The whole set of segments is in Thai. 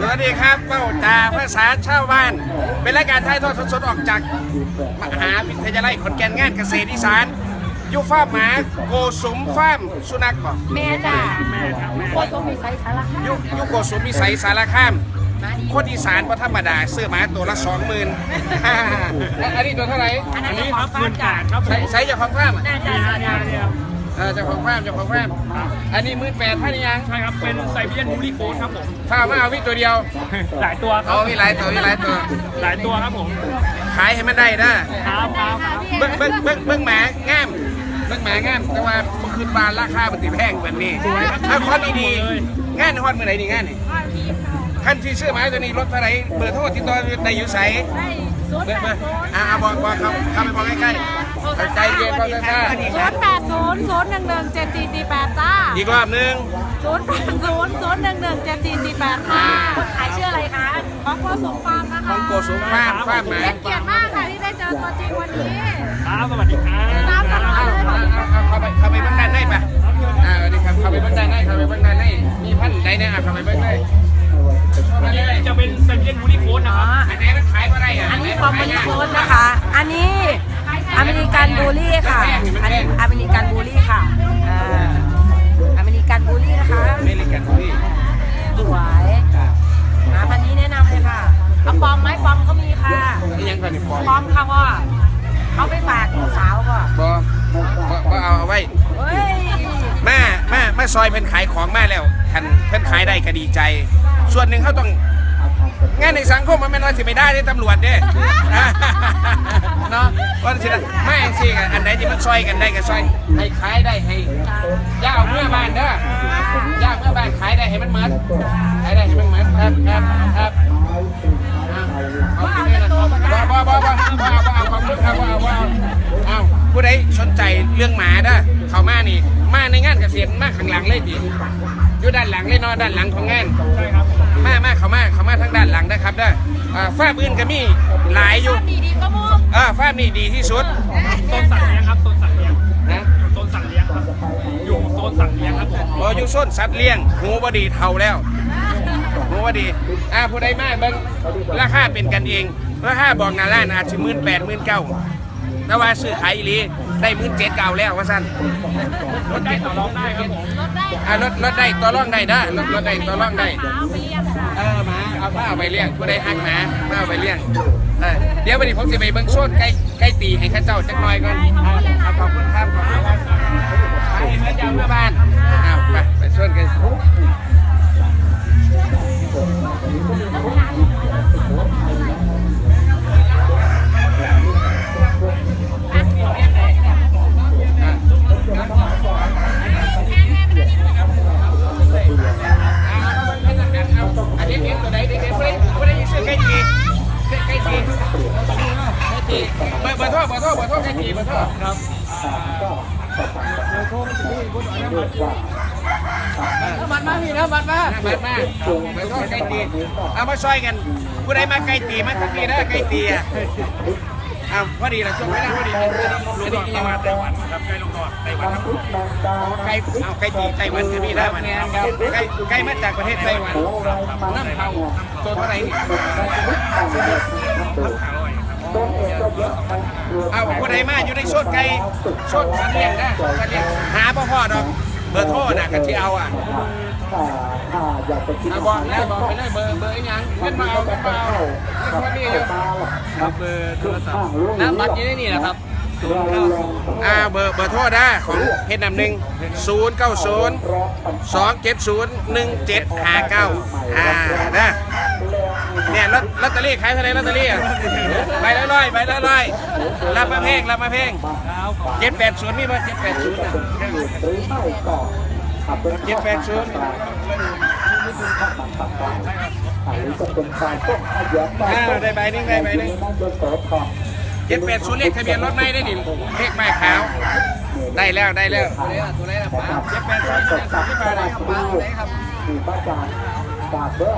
สวัสดีครับเป้าตาภาษาชาวบ้าน เป็นรายการถ่ายทอดสดๆออกจาก มหาวิทยาลัยขอนแก่นงานเกษตรอีสานอยุฟ้าร์มหมาโกสุมฟาร์มสุนัขบ่แม่จ้าโคตรมีไซส์สารคายุยุโกสุมมีใสสารคามคนอีสานพระธรรมดาซื้อหมาตัวละสองหมื่นอันนี้ตัวเท่าไหร่อันนี้ครับหมื่นแปดครับใช้ใช้เจ้าของฟาร์มอะน่าจะสารคาม เออเจ้าของฟาร์มเจ้าของฟาร์มอันนี้หมื่นแปดท่านยังใช่ครับ เป็นไซบีเรียนบูลลี่โค้ดครับผม ฟาร์มมาเอาวิตัวเดียว หลายตัวครัเอาบมีหลายตัวมีหลายตัว หลายตัวครับผมขายให้มันได้นะครับครับครับเบิ้งเบิ้งเบิ้งเบิ้งหมางามเบิ้งหมางามแต่ว่าเมื่อคืนบานราคามันติแพงแบบนี้เอาคอนดีๆงานฮอดเมื่อไหร่นี่งานนี่ท่านที่ซื้อหมาตัวนี้รถเท่าไหร่เบอร์โทรติดต่อในอยู่ใสได้ศูนย์เบอร์แปเบอดร์ศูนย์อ่าบอกบอกเขาเข้าไปบอกใกล้ๆ ใจเย็นบอกช้าศูนย์แปดศูนย์ศูนย์หนึ่งหนึ่งเจ็ดสี่สี่แปดจ้าๆอีกรอบหนึงศูนย์แปดศูนย์ศูนย์หนึ่งหนึ่งเจ็ดสี่สี่แปดค่ะคนขายชื่ออะไรคะของโคสุงฟาร์มนะขคะองโกสุมฟาร์มฟาร์มหมาเป็นเกียรติมากค่ะที่ได้เจอตัวจริงวันนี้ครับสวัสดีครับน้ำตาเอาลเอาเอาเอาเข้าไปเข้าไปเบื้องด้านในปะอ่าสวัสดีครับเข้าไปเบื้องด้านในเข้าไปเบื้องด้านในมีพันใดเนี่ยอะเข้าไปเบื้องในอันนี้จะเป็นไซบีเรียนบูลลี่โค้ดนะครับอันไหนมันขายอะไรอะอันนี้คอมมินิโค้ดนะคะ อันนี้ อเมริกันบูลลี่ค่ะ อันนี้อเมริกันบูลลี่ค่ะอ่าอเมริกันบูลลี่นะคะอเมริกันที่สวยหมาพันธุ์นี้แนะนำเลยค่ะเอาปอมไหมปอมก็มีค่ะ นี่ยังก่อนนี่ปอปอมค่ะพ่อเอาไปฝากลูกสาวก่อนบอบอเอาเอาไว้ เฮ้ย แม่แม่แม่ซอยเพิ่นขายของมาแล้วคันเพิ่นขายได้ก็ดีใจ ส่วนหนึ่งเขาต้อง งานในสังคมมันไม่น้อยสิไม่ได้ที่ตำรวจเด้เนาะว่าสินไม่สิอันไหนที่มันซอยกันได้ก็ซอยให้ขายได้ให้ย่าเอาเมื่อบ้านเด้อย่าเมื่อบ้านขายได้ให้มันเหมือนขายได้ให้มันเหมือนครับครับครับอะเอาไปเลยนะครับบ่บ่บ่บ่บ่เอาบ่เอาขอบคุณครับบ่เอาบ่เอาเอาผู้ใดสนใจเรื่องหมาเด้อเขามานี่มาในงานเกษตรมาข้างหลังเลยดิ อยู่ด้านหลังเลยเนาะด้านหลังของงานใช่ครับมามาเขามาเขามาทางด้านหลังนะครับเด้ออ่าฟ้าอื่นก็มีหลายอยู่ดีดีก็มุกอ่าฟ้านี่ดีที่สุดโซนสัตว์เลี้ยงครับโซนสัตว์เลี้ยงนะโซนสัตว์เลี้ยงครับอยู่โซนสัตว์เลี้ยงครับผมรออยู่ส้นสัตว์เลี้ยงหูบดีเท่าแล้วหูบดีอ่าผู้ใดมาเบิ่งราคาเป็นกันเองราคาบอกหนาล้านอาจจะหมื่นแปดหมื่นเก้าแต่ว่าซื้อขายอีหลี ได้หมื่นเจ็ดเก้าแล้วว่าสั้นรถได้ต่อรองได้ครับผมรถได้อ่ารถรถได้ต่อรองได้นะรถรถได้ต่อรองได้ เอาไปเลี้ยงค่ะเออหมาเอามาเอาไปเลี้ยงผู้ใดหักหมามาเอาไปเลี้ยงเออเดี๋ยววันนี้ผมจะไปเบิ่งโซนใกล้ใกล้ตีให้เข้าเจ้าจักหน่อยก่อนเอาขอบคุณครับขอบคุณครับไปเมื่อยามเมื่อบ้านเอาไปไปชวนกัน อันนี้เลี้ยงตัวไหนเด็กๆผู้ใดผู้ใดซื้อใกล้ตีใกล้ตีใกล้ตีเบอร์เบอร์โทรเบอร์โทรเบอร์โทรใกล้ตีเบอร์โทรครับบัตรมาพี่นะมันมาบันมาเบอร์โทรใกล้ตีเอามาช่อยกันผู้ใดมาใกล้ตีมาสักทีนะใกล้ตีอะ อ้าวพอดีละช่วงเวลาพอดีอันนี้ยังมาไต้หวันครับใกล้ลงก่อนไต้หวันครับผมไก่เอาไก่ตีไต้หวันคือมีได้มันไก่ไก่มาจากประเทศไต้หวันน้ำเผาตัวเท่าไหร่เอาคนไหนมาอยู่ในโซนไก่โซนสัตว์เลี้ยงนะสัตว์เลี้ยงหาพ่อพ่อดอกเบอร์โทรนะกันที่เอาอะ เอาบอกแล้วบอกไปเลยเบอร์เบอร์อีหยังเงินมาเอาเงินมาเอาเงินคนนี้อยู่ครับเบอร์โทรศัพท์น้ำบัตรอยู่ในนี่แหละครับศูนย์เก้าศูนย์อ่าเบอร์เบอร์โทรนะของเพชรนำหนึ่งศูนย์เก้าศูนย์สองเจ็ดศูนย์หนึ่งเจ็ดห้าเก้าอ่านะเนี่ยลอตเตอรี่ขายเท่าไรลอตเตอรี่อะใบละร้อยใบละร้อยรับมาเพลงรับมาเพลงเจ็ดแปดศูนย์มีป่ะเจ็ดแปดศูนย์ อะเจ็ดแปดศูนย์อ่าได้ใบหนึงได้ใบหนึงเจ็ดแปดศูนย์เลขทะเบียนรถไม่ได้ดิเลขไม้ขาว ได้แล้วได้แล้วตัวไหนล่ะป๋าเจ็ดแปดศูนย์ศูนย์ที่มาได้ครับป๋าไหนครับฝา ปากเด้อ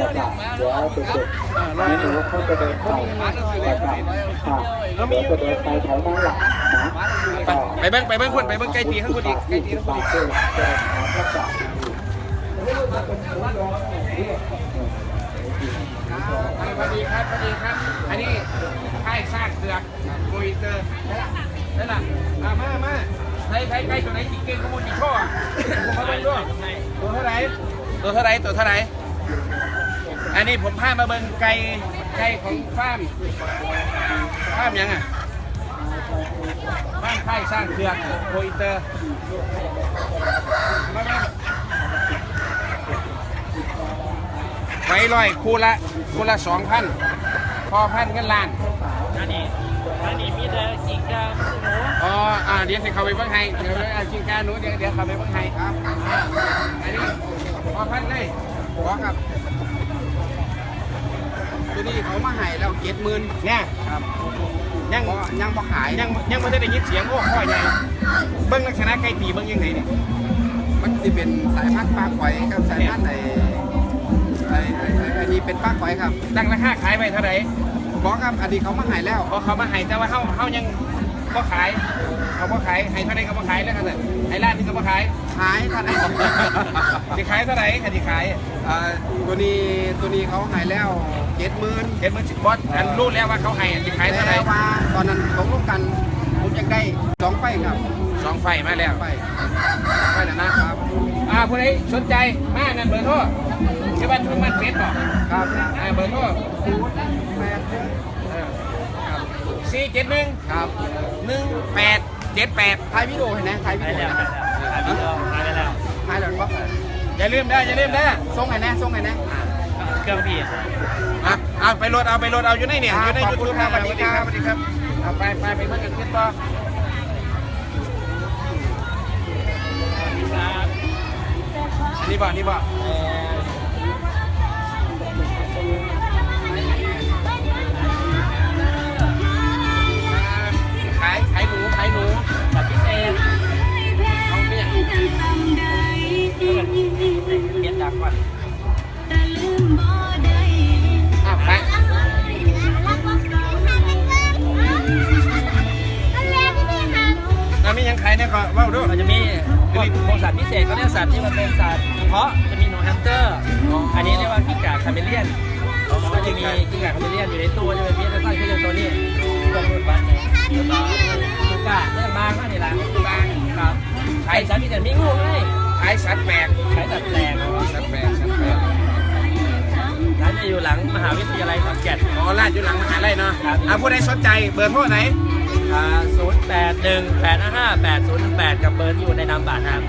นะครับเดี๋ยวเด็กๆนี่หนูเขาจะเดินไปนะครับค่ะเดี๋ยวจะเดินไปแถวนั้นหละนะไปเบิ้งไปเบิ้งคนไปเบิ้งใกล้ตีข้างบนอีกใกล้ตีข้างบนอีกกเด้อเดินหาพระเจ้าสวัสดีครับสวัสดีครับ อันนี้ค่ายซากเสือกโกอิเตอร์นั่นล่ะอะมามาใครใครใครตัวไหนจิกเก่งขโมยจิกช่ออะผมมาเบิ่งด้วยตัวเท่าไหร่ ตัวเท่าไหร่ตัวเท่าไหร่อันนี้ผมพามาเบิ่งไก่ไก่ของฟาร์มฟาร์มยังอะฟาร์มค่ายสร้างเสือกโกอินเตอร์มามาไว้ร้อยคู่ละคู่ละสองพันพอพันเงินล้านอันนี้อันนี้มีแต่จิกกาหมูอ๋ออ่าเดี๋ยวสิเขาไปเบิ่งให้เดี๋ยวเอากินการหนูเดี๋ยวเดี๋ยวเขาไปเบิ่งให้ครับอ่าอันนี้ พอพันเลยขอครับตัวนี้เขามาให้แล้วเจ็ดหมื่นเนี่ยครับยังก็ยังบ่ขายยังยังไม่ได้ยินเสียงโอ้ข้อใหญ่เบิ่งลักษณะไก่ตีเบิ่งยังไงเนี่ยมันจะเป็นสายพันธุ์ปลาก๋อยกับสายพันธุ์ไอ้ไอ้ไอ้ไอ้อันนี้เป็นปลาก๋อยครับตั้งราคาขายไปเท่าไหร่บอกครับอันนี้เขามาให้แล้วพอเขามาให้แต่ว่าเฮาเฮายังบ่ขายเขาบ่ขายให้เท่าไหร่ก็บ่ขายแล้วกันน่ะ ให้ร้านนี้ก็บ่ขายขายท่านไอ้สิขายเท่าไหร่คันสิขายอ่าตัวนี้ตัวนี้เขาให้แล้วเจ็ดหมื่นเห็นมันสิบอสอันรู้แล้วว่าเขาให้อันสิขายเท่าไหร่แต่ว่าตอนนั้นตกลงกันผมอยากได้สองไฟครับสองไฟมาแล้วไฟไฟแล้วนะครับอ่าผู้ใดสนใจมานั่นเบอร์โทรชื่อบ้านทุ่งมันเป็ดบอกครับอ่าเบอร์โทรแปดเดือนสี่เจ็ดหนึ่งครับหนึ่งแปด เจ็ดแปดถ่ายวิดีโอเห็นไหมถ่ายวิไปดีโอแล้วเห็นไหมไปแล้วไปแล้วถ่ายแล้วก็อย่าลืมได้ออย่าลืมได้อส่งไงนะส่งไงนะเครื่องพี่อะเอาไปโหลดเอาไปโหลดเอาอยู่ในเนี่ยอยู่ในขอบยูคุณทูบครับสวัสดีครับสวัสดีครับเอาไปไปไปเพื่อนกันขึ้นต่อครับอันนี้บ่อันนี้บ่ เปลี่ยนดักก่อนอ้าวขายแล้วมียังขายเนี่ยก็ว้าด้วยมันจะมีพวกสัตว์พิเศษก็เรียกสัตว์ที่มันเป็นสัตว์เพาะจะมีหนูแฮมสเตอร์ อันนี้เรียกว่ากิ้งก่าคาเมเลียนก็จะมีกิ้งก่าคาเมเลียนอยู่ในตู้จะเป็นพีชแล้วก็คือตัวนี้ตัวรุ่นบ้านเนี่ยแล้วก็กิ้งก่าเรื่องบางมากนี่แหละบางครับ ใช้สัตว์พิเศษมีงูไหมขายสัตว์แปลกใช้สัตว์แปลกสัตว์แปลกสัตว์แปลกร้านจะอยู่หลังมหาวิทยาลัยขอนแก่นอ๋อร้านอยู่หลังมหาลัยเนาะครับอ่าผู้ใดสนใจเบอร์โทรไหนศูนย์แปดหนึ่งแปดห้าแปดศูนย์แปดกับเบอร์ที่อยู่ในนามบัตรครับ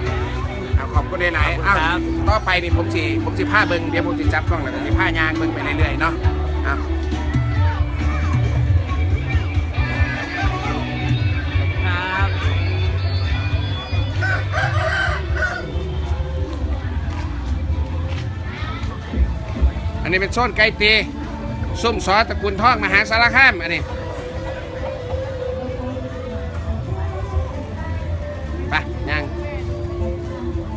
อ่าขอบคุณได้ไหนขอบคุณอ้าวครับต่อไปนี่ผมสิผมสิผ้าเบิ่งเดี๋ยวผมสิจับกล้องแล้วก็สิผ้ายางเบิ่งไปเรื่อยๆเนาะ นนี้เป็นโซนไก่ตีส้มซอตระกูลทองมหาสารคามอันนี้ไปยัง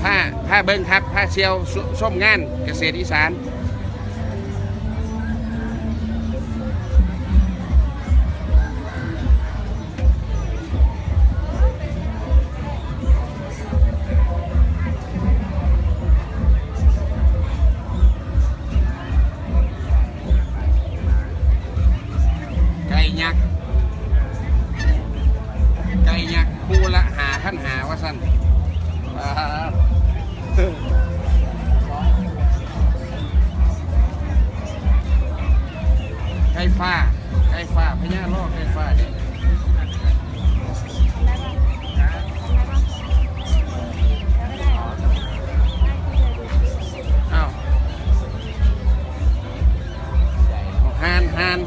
ผ้าผ้าเบิ้งครับผ้าเชียวสส้มงานเกษตรอีสาน ฟ้าไก่ฟ้าพญาโลกไก่ฟ้าเนี่ยอ้าวหานหาน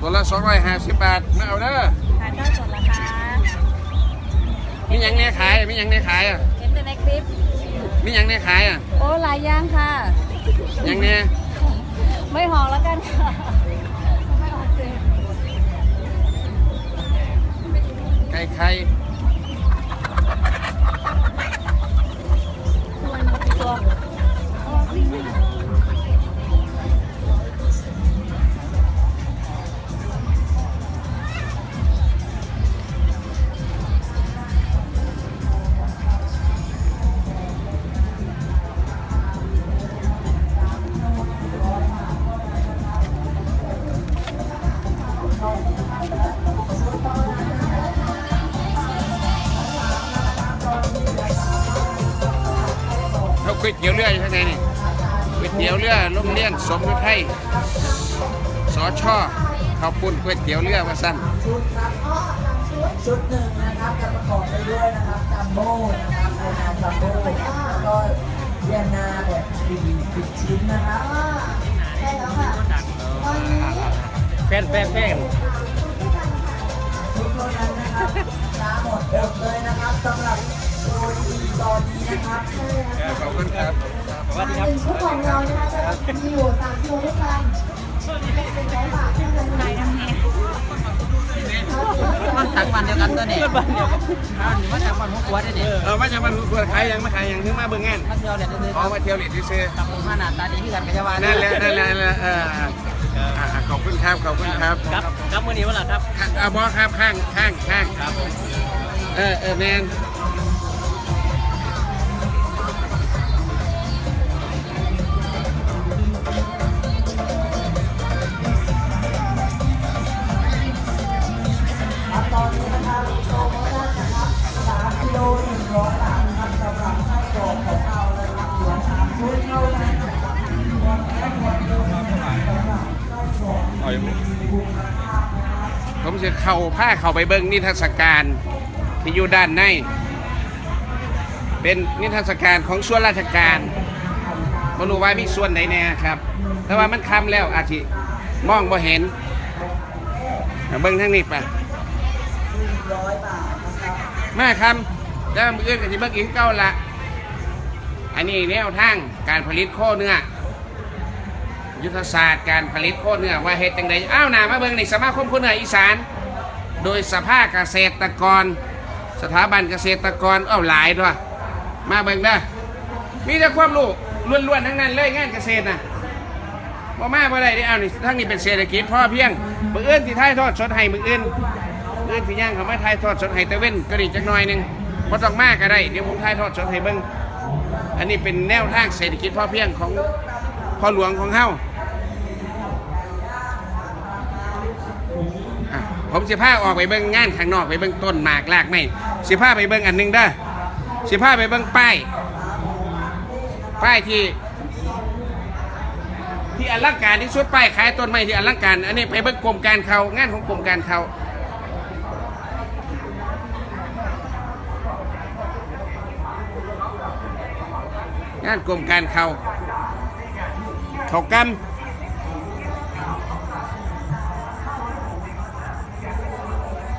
ตัวละ250บาทมาเอาเด้อทานข้าวสดละคะมีหยังแน่ขายมีหยังแน่ขายอะเห็นแต่ในคลิป มีหยังแน่ขายอะโอ้หลายอย่างค่ะหยังแน่ ไม่หอแล้วกันค่ะ ก่ไข่ตัวเโรงเรียนสมฤทัยสอช่อข้าวปุ้นก๋วยเตี๋ยวเรือว่าสั้นชุดครับชุดหนึ่งนะครับจะประกอบไปด้วยนะครับจัมโบ้นะครับโอนาจัมโบ้แล้วก็เวียนนาแบบสี่สิบชิ้นนะครับใช่แล้วค่ะตอนนี้แฟนแฟนแฟนชุดเท่านั้นนะครับช้าหมดหมดเลยนะครับสำหรับโปรดีตอนนี้นะครับขอบคุณครับ สวัสดีครับชุดของเรานะคะจะมีอยู่สามกิโลด้วยกันเป็นร้อยบาทเท่านั้นไหนนะแม่มันสังวันเดียวกันตัวนี้เพื่อนบ้านเดียวกันหรือว่าทางบ้านหัวกัวได้เนี่ยเออมาจากมันควรขายยังไม่ขายยังถึงมาเบิ่งงานมาเที่ยวเนี่ยซื้ออ๋อมาเที่ยวเหรียญที่ซื้อตับมาหน้าตาดีที่กันกับชาวานั่นแหละนั่นแหละเออขอบคุณครับขอบคุณครับครับครับมื้อนี้ว่าล่ะครับอ่าบอครับข้างข้างข้างครับเออเออแมน เขาผ้าเขาไปเบิ่งนิทรรศการที่อยู่ด้านใน เป็นนิทรรศการของส่วนราชการบรู้ว่ามีส่วนไหนแน่ครับ แต่ว่ามันคำแล้วอาจจะมองบ่เห็นเบิ่งทางนี้ไปร้อยบาทนะครับมาคำแล้วมืออื่นก็จะเบิ่งอีกเก้าละอันนี้แนวทางการผลิตโคเนื้อยุทธศาสตร์การผลิตโคเนื้อว่าเฮ็ดจังไดอ้าวหนามาเบิ่งในสมาคมโคเนื้ออีสาน โดยสภาเกษตรกร สถาบันเกษตรกรเอ้าหลายด้วยมาเบิ่งเด้อมีแต่ความรู้ล้วนๆทั้งนั้นเลยงานเกษตรน่ะบ่มาบ่ได้เด้เอานี่ทั้งนี้เป็นเศรษฐกิจพ่อเพียงมืออื่นที่ถ่ายทอดสดให้มืออื่นมื้ออื่นที่ย่างเขามาถ่ายทอดสดให้ตะเว้นก็ดีจักหน่อยหนึงบ่ต้องมาก็ได้เดี๋ยวผมถ่ายทอดสดให้เบิ่งอันนี้เป็นแนวทางเศรษฐกิจพ่อเพียงของพ่อหลวงของเฮา ผมสิพาออกไปเบิ่งงานข้างนอกไปเบิ่งต้นหมากลากไม้สิพาไปเบิ่งอันหนึงเด้อสิพาไปเบิ่งป้ายป้ายที่ ที่อลังการที่สุดป้ายขายต้นไม้ที่อลังการ อันนี้ไปเบิ่งกรมการเขางานของกรมการเขางานกรมการเขาเขากำ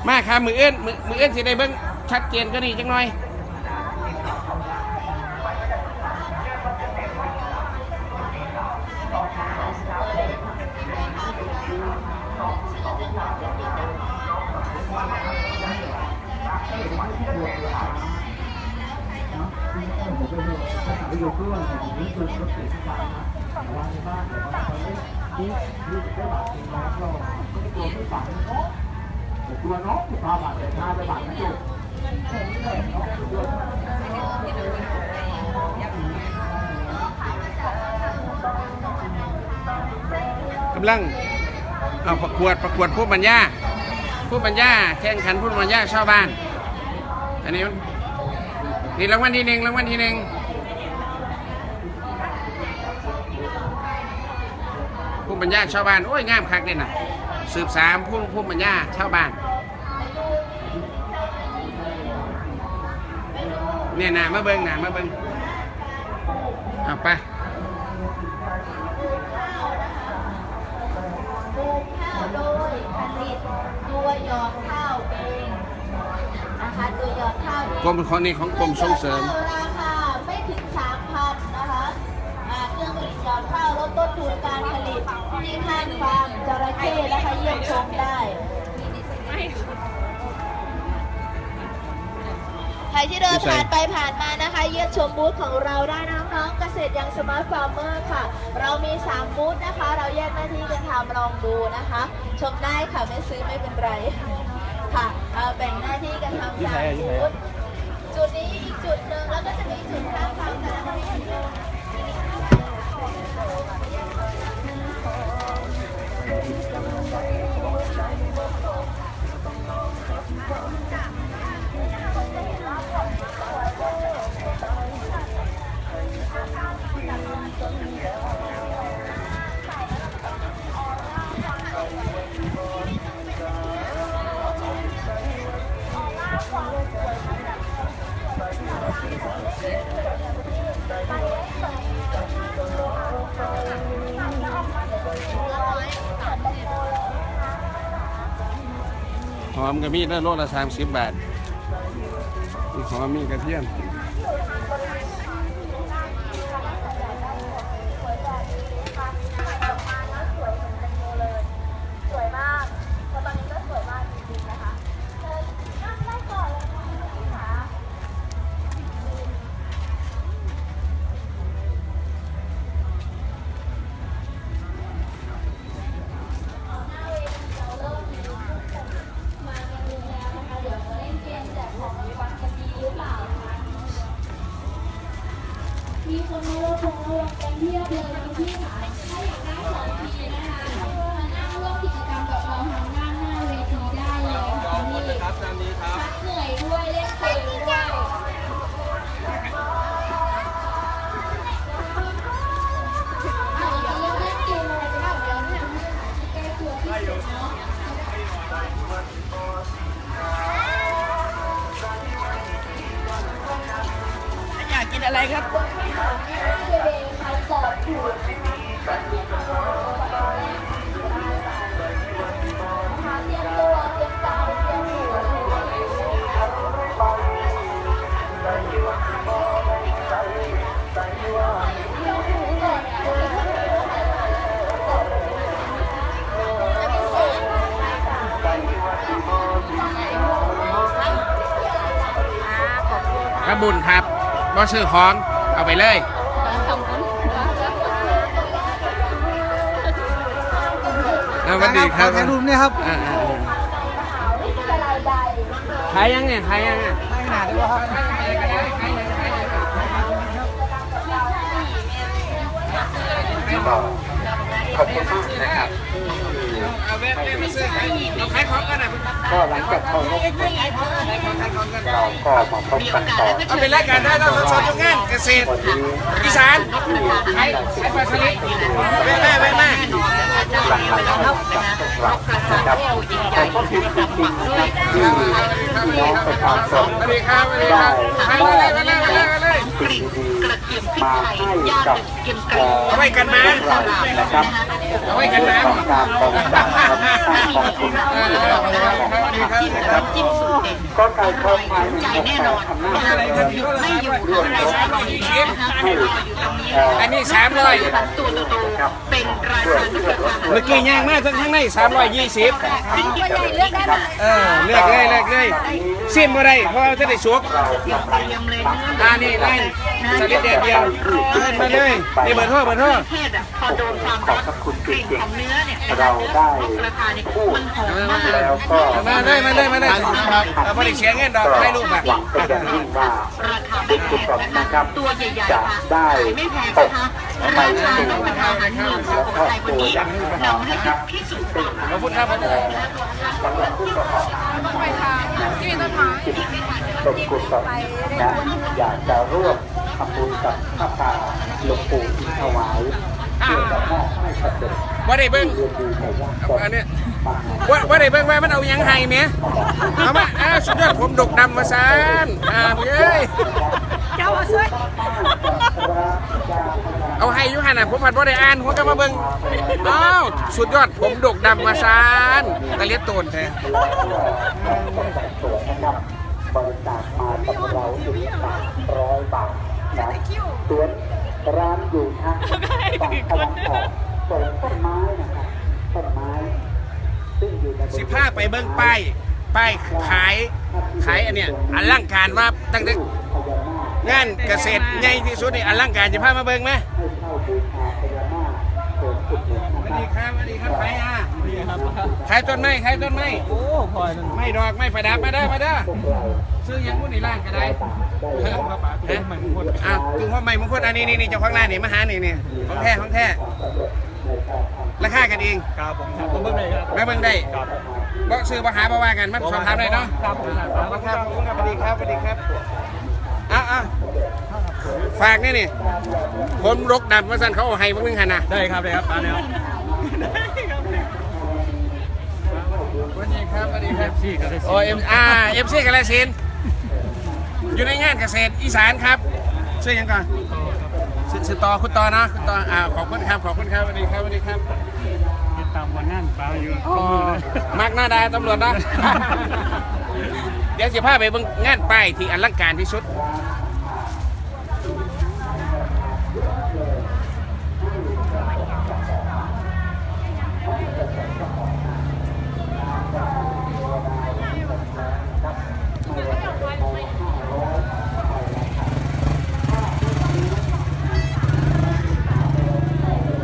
มาครับมือเอื้นมือมือเอื้นสิได้เบิ้งชัดเจนก็ดีจังหน่อย กำลังเอาประกวดประกวดผู้บรรยาผู้บรรยาแข่งขันผู้บรรยาชาวบ้าน อันนี้นนี่รางวัลที่หนึ่งรางวัลที่หนึ่งผู้บรรยาชาวบ้านโอ้ยงามคักเลยนะ สืบสามผู้ผู้บรรยาชาวบ้านเนี่ยนามาเบิ้งนามาเบิ้งเอาไปปลูกข้าวโดยผลิตตัวหยอดข้าวเองนะคะตัวหยอดข้าวเองกรมของนี่ของกรมส่งเสริมราคาไม่ถึงสา รื่องผลิตหยอดข้าวลดต้นทุนการผลิตที่ห้างฟาร์มจระเข้นะคะเยี่ยมชมได้ ใครที่เดินผ่านไปผ่านมานะคะ เยี่ยมชมบูธของเราได้นะน้องๆเกษตรยังสมาร์ทฟาร์มเมอร์ค่ะ เรามี 3 บูธนะคะ เราแยกหน้าที่กันทำลองดูนะคะ ชมได้ค่ะไม่ซื้อไม่เป็นไรค่ะเราแบ่งหน้าที่กันทำสามบูธจุดนี้อีกจุดหนึ่งแล้วก็จะมีจุดข้างฟาร์มแต่ละบริเวณ ห อมก็มีได้โลละสามสิบบาทหอมมีกระเทียม รา กระบุญครับบ่ซื้อของเอาไปเลยเอาสวัสดีครับถ่ายรูปเนี่ยครับขายยังเนี่ยขายยังเนี่ยขอบคุณมากนะครับ เอาแวะแวะมาซื้อขายเราขายของกันนะก็หลังจากเข้ารอบเราก็มาพบกันต่อเอาเป็นรายการได้เราสดๆทุกงานเกษตรวันนี้อีสานขายขายปลาสลิดแม่แม่แม่แม่หลังๆเราจับพวกเรานะครับขอบคุณจริงๆนะครับที่พี่น้องประชาชนสวัสดีครับสวัสดีครับขายมาเลยมาเลยมาเลยมาเลยสิ่งดีๆมาให้กับเอ่อเอาไว้กันนะพวกเรานะครับ เอาไว้กันนะของการบริจาคครับสร้างกองทุนเออสวัสดีครับสวัสดีครับสวัสดีครับก็ไก่ทองหมายหนึ่งหกแปดทำหน้าที่ไม่อยู่ร่วมรบให้เอ่ออันนี้สามร้อยครับช่วยเพื่อลดเมื่อกี้ย่างมากทั้งข้งในสามร้อยยี่สิบตัวใหญ่เลือกได้เออเลือกเลยเลือกเลย ซิมอะไรเพราะว่าจะได้สุกอ่านี่ไล่สลิดแดดเดียวเล่นมาเลยนี่เบอร์โทรเบอร์โทรขอบพระคุณจริงๆเราได้พูดแล้วก็มาเลยมาเลยมาเลยเอาไม่ได้เสียเงินดอกให้ลูกอะหวังเป็นอย่างยิ่งว่าบุญกุศลนะครับจะได้ตกไปสู่และครอบครัวอย่างแน่นอนนะครับซึ่งขอบคุณครับสำหรับผู้ประกอบการ ที่เป็นกุศลนะอยากจะร่วมทำบุญกับพระป่าหลวงปู่อินถวายเพื่อจะมอบให้สำเร็จว่าได้เบิ้งเรียนดีแต่ยากจนอันนี้ว่าว่าได้เบิ้งว่ามันเอายังไงเมียเอามาอ่าสุดยอดผมดกดำมาซานอ่าเอ้ยเจ้ามาช่วยเอาให้อยุหันอะผมผัดว่าได้อ่านผมก็มาเบิ้งอ้าวสุดยอดผมดกดำมาซานตะเลียดโตนแท้ บบริจาคมากับเราถึงสามร้อยบาทนะสวนร้านอยู่ทางฝั่งตะวันออกปลูกต้นไม้นะครับต้นไม้ซึ่งอยู่ในบริเวณสิผ้าไปเบิ้งป้ายป้ายขายขายอันเนี้ยอลังการว่าตั้งแต่พญานาคงานเกษตรใหญ่ที่สุดในอลังการจะพามาเบิ้งไหมให้เช่าบูชาพญานาคเสริมอุดหนุนสนะวัสคดีรับครับสวัสดีครับใครอะดีครับ ขายต้นไม้ขายต้นไม้โอ้พลอยมันไม่ดอกไม่ประดับมาเด้อมาเด้อพวกเราซื้อยังพูดในร้านก็ได้ได้ฮะรับฮะอะจุงพ่อใหม่มงคลอันนี้นี่นี่เจ้าของร้านนี่มาหานี่นี่ของแท้ของแท้ราคากันเองครับผมครับผมเบิ่งเลยครับมาเบิ่งได้ครับบ่ซื้อบ่หาบ่ว่ากันมันสอบถามได้เนาะครับผมครับขอบคุณครับขอบคุณครับสวัสดีครับสวัสดีครับอะอะฝากนี่นี่ผมรกดำมาสั่นเขาเอาให้บ่มึงหันน่ะได้ครับได้ครับมาแล้ว สวัส ดีครับสวัสดีครับซี่กันเลยโอเอ็มอ่าเอฟซีกาลสินธุ์อยู่ในงานเกษตรอีสานครับชื่อยังก่อนชื่อชื่อต่อคุณต่อนะคุณต่ออ่าขอบคุณครับขอบคุณครับสวัสดีครับสวัสดีครับติดตตามวันงานปลาอยู่อ๋อมากหน้าดาตำรวจนะเดี๋ยวสิพาไปเบิ่งงานป้ายที่อลังการที่สุด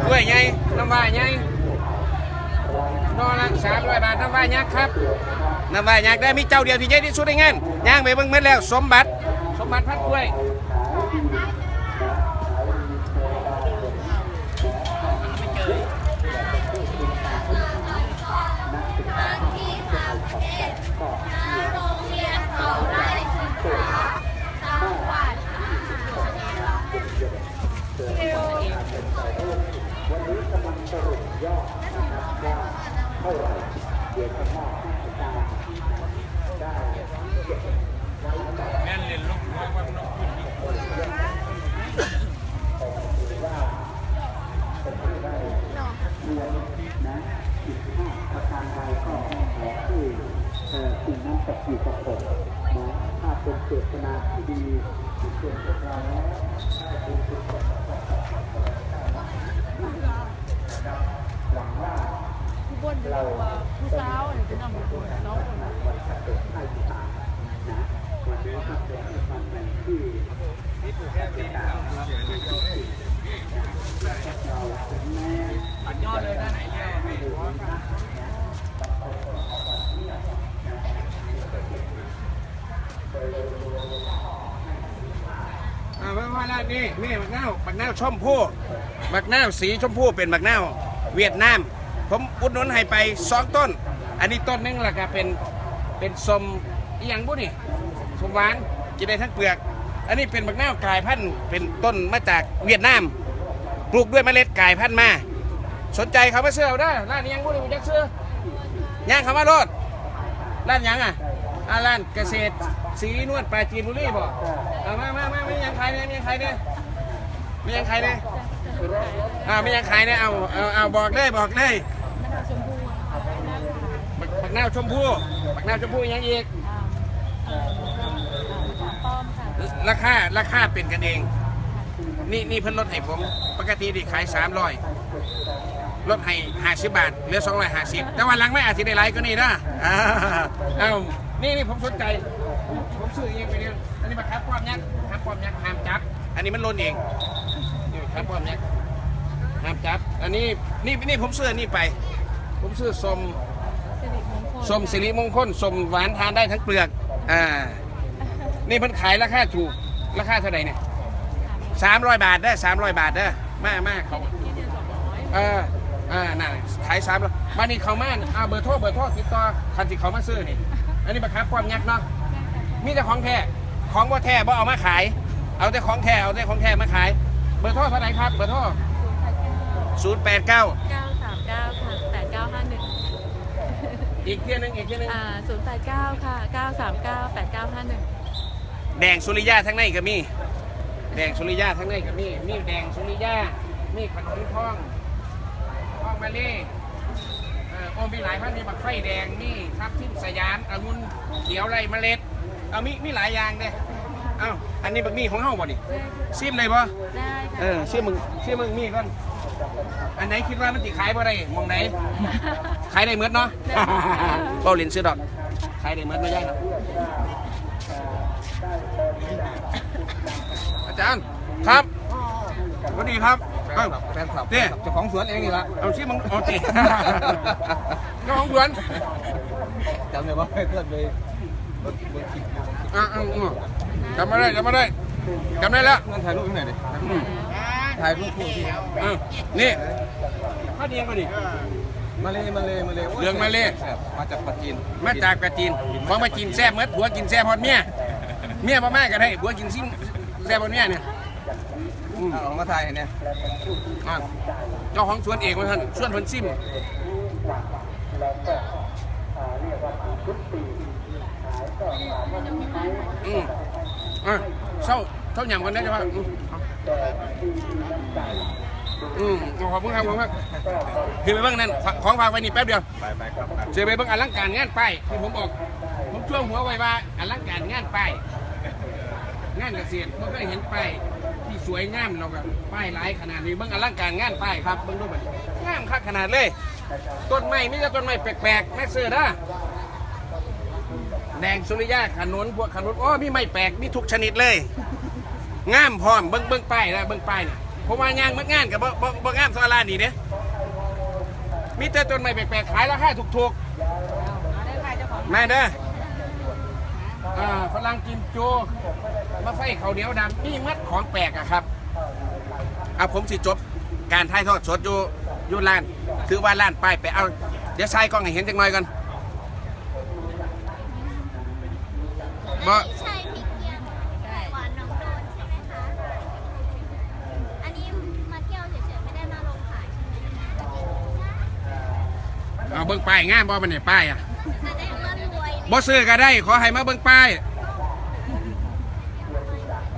ด้วยไงน้ำว่าไงนอละสามร้อายยักษ์ครับน้ำว่ายักษ์ได้มีเจ้าเดียวที่ใหญ่ที่สุดในงานย่างไปเบิ่งเม็ดแล้ว สมบัติ สมบัติพัดกล้วย มามาแล้วนี่นี่บักนาวบักนาวชมพู่บักนาวสีชมพู่เป็นบักนาวเวียดนาม ผมอุดหนุนให้ไปสองต้น อันนี้ต้นนึงล่ะครับเป็นเป็นสมอีหยังบุนี่สมหวานกินได้ทั้งเปลือก อันนี้เป็นบักนาวกลายพันธุ์เป็นต้นมาจากเวียดนามปลูกด้วยเมล็ดกลายพันธุ์มา สนใจเขามาเสื้อเอาได้ร้านอีหยังบุนี่มอยากซื้อย่างเขามาโลดร้านยังอะ อาร้านเกษตรสีนวดปลาจีนบุรีบ่เอามามามาไม่ยังขายเนี่ยม่ยังขายเนี่ยม่ยังขายเนี่ยอ่าไม่ยังขายเนี่ยเอาเอาเอาบอกเลยบอกเลยบักบักนาชมพู่บักหน้าชมพู่ยังอีกราคาราคาเป็นกันเอง นี่นี่เพิ่นลดให้ผม ปกติดิขาย300ลดให้50บบาทเหลือ250แต่วันหลังไม่อาจจะได้ไลค์ก็นี่นะอ่าเอา นี่นี่ผมสนใจ ผมซื้อเองไปเนี่ยอันนี้มาครับความยักษ์ครับความยักษ์ห้ามจับ อันนี้มันลนเองนี่ครับความยักษ์ห้ามจับ อันนี้นี่นี่ผมซื้ออันนี่ไป ผมซื้อสมสมสิริมงคลสมหวานทานได้ทั้งเปลือก อ่า นี่เพิ่นขายราคาถูก ราคาเท่าไหร่เนี่ยสามร้อยบาทได้สามร้อยบาทเด้อมากมากเขาเอออ่าน่ะขายสามร้อยมานี่เขามาเอาเบอร์โทรเบอร์โทรติดต่อคันที่เขามาซื้อนี่ อันนี้มาครับความยักษ์เนาะมีแต่ของแท้ของว่าแท้บ่เอามาขาย เอาแต่ของแท้เอาแต่ของแท้มาขาย เบอร์โทรเท่าไหร่ครับ เบอร์โทรศูนย์แปดเก้า939 ค่ะ 8951 อีกเที่ยหนึงอีกเที่ยหนึงอ่า 089 ค่ะ 939 8951 แดงสุริยาทั้งในก็มี แดงสุริยาทั้งในก็มี มีแดงสุริยามีขนมทองทองมาเล่เอ่อ โอ้มีหลายพันธุ์มีบักไฟแดงมีทับทิมสยามองุ่นเขียวไรเมล็ดเอามีมีหลายอย่างเด้เอ้าอันนี้บักมีของเฮาบ่นี่ซิมเลยบ่ได้เอค่ะอซิมมึงซิมมึงมีก่อนอันไหนคิดว่ามันสิขายบ่ได้มองไหนขายได้เมดเนาะเบาเลินซื้อดอกขายได้เมดไม่ใช่เนาะอาจารย์ครับสวัสดีครับ เอ้าแฟนคลับเต้ เจ้าของสวนเองนี่ละเอาชื่อมึงเอาเต้เจ้าของสวนจำได้ว่าเพื่อนไปรถรถคิดอะอะอะจำมาได้จำมาได้จำได้แล้วเงินถ่ายรูปที่ไหนดิอืมถ่ายรูปคู่ที่อะนี่ข้าวเดียงมาดิมาเลยมาเลยมาเลยเรื่องมาเลยมาจากปัจจีนมาจากกระจีนของมาจีนแซ่บเมดผัวกินแซ่บฮอดเมียเมียบ่มาก็ได้ผัวกินซิมแซ่บฮอดเมียเนี่ยอืม เอาออกมาถ่ายเนี่ยอะเจ้าของสวนเองว่าท่านสวนเพิ่นซิมอืมอะเศร้าเศร้าหยำกันได้ใช่ปะอืมเอาอืมขอบคุณครับขอบคุณครับคือไปเบิ่งนั่นของฝากไว้นี่แป๊บเดียวไปไปครับเจอไปเบิ่งอลังการงานป้ายที่ผมบอก ผมช่วงหัวไว้ว่าอลังการงานป้ายงานเกษตรมันก็เห็นป้ายที่ สวยงามเราแบบป้ายหลายขนาดนี้เบิ่งอลังการงานป้ายครับเบิ่งดูมันงามคักขนาดเลย ต้นไม้นี่ก็ต้นไม้แปลกๆแม่เสือนะแดงสุริยาขนุนพวกขนุนอ๋อมีไม้แปลกมีทุกชนิดเลยงามพร้อมเบิ้งเบิ้งป้ายนะเบิ้งป้ายนี่ผมว่ายางมันงานกับบ่บ่บ่งามสวารานี่เนี่ยมีแต่ต้นไม้แปลกๆขายราคาถูกๆมาเด้ออ่าฝรั่งกิมจู มาไฟเขาวเหนียวดำมีมัดของแปลกอะครับเอาผมสิจบ การถ่ายทอดสดอยู่อยู่ร้าน คือว่าร้านป้ายไปเอาเดี๋ยวใช้กล้องให้เห็นจังหน่อยก่อนบ่ใช่พริกเกียงหวานน้องโดนใช่ไหมคะ อันนี้มาเที่ยวเฉยๆไม่ได้มาลงขายใช่ไหมเอาเบิ้งป้ายงามบ่มันเนี่ยป้ายอะจะได้มารวย บ่ซื้อก็ได้ขอให้มาเบิ่งป้าย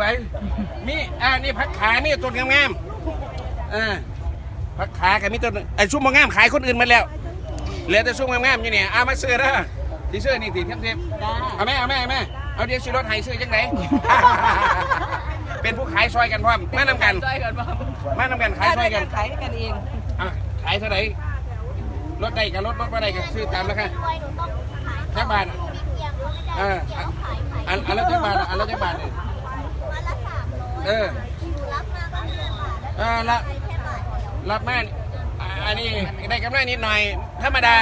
วย มีอ่านี่ผักขานี่ต้นงามๆอ่าผักขากับมีต้นไอ้ชุ่มบ่งามขายคนอื่นหมาแล้วเหลือแต่ชุ่มงามๆอยู่เนี่ยเอามาซื้อเด้อดีซื้อนี่ติดเทียบๆเอาแม่เอาแม่เอาแม่เอาเดี๋ยวซื้อรถไถซื้อจังไหน เป็นผู้ขายซอยกันพร้อมมานำกัน ช่วยกันบ้างมานำกันขายซอยกันขายกันเอง อะขายเท่าไหร่รถใดกับรถรถว่าใดกับซื้อตามราคาจักบาทอะเอออัน อันอันละจักบาทอะอันละจักบาทเนี่ย วันละสามร้อยเออ รับมาก็คือค่ะเออละใช้แค่บาทเดียวรับมาอ่าอันนี้ได้กำไรนิดหน่อย ธรรมดา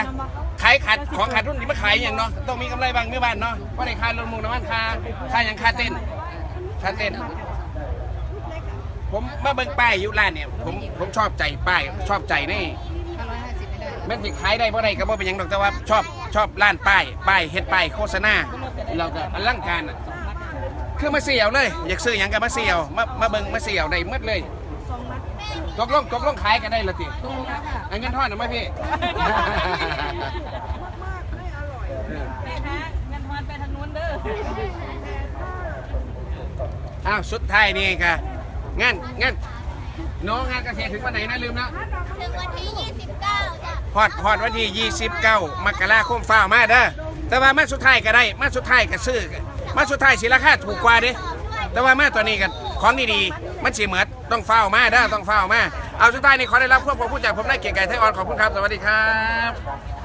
ขายขาดของขาดทุนนี่มาขายอย่างเนาะ ต้องมีกำไรบางเมื่อบ้านเนาะว่าได้ค่ารถมุงน้ำมันค่าค่าอย่างค่าเต้นค่าเต้น ผมมาเบิ่งป้ายอยู่ร้านเนี่ย ผมผมชอบใจป้ายชอบใจนี่แม่นสิขายได้บ่ได้ก็บ่เป็นหยังดอกแต่ว่าชอบชอบร้านป้าย ป้ายเฮ็ดป้ายโฆษณา เราก็อลังการอะคือมาเสี่ยวเลย อยากซื้อหยังก็มาเสี่ยว มามาเบิ่งมาเสี่ยวได้หมดเลยตกลงตกลงขายกันได้ละติอันเงินทอดนะไหมพี่แม่คะเงินทอนไปทางนู้นเด้ออ้าวสุดท้ายนี่ก็งานงานน้องงานเกษตรถึงวันไหนนะลืมแล้วถึงวันที่ 29จ้ะฮอดฮอดวันที่ 29 มกราคมฟ้าวมาเด้อ แต่ว่ามาสุดท้ายก็ได้ มาสุดท้ายก็ซื้อมาสุดท้ายสิราคาถูกกว่าเด้แต่ว่ามาตัวนี้กันของดีๆมันสิเหมือดต้องเฝ้ามาเด้อต้องเฝ้ามาเอาสุดท้ายนี่ขอได้รับควบคุมผู้จากผมได้เกียรติไก่ไทยออนขอบคุณครับ สวัสดีครับ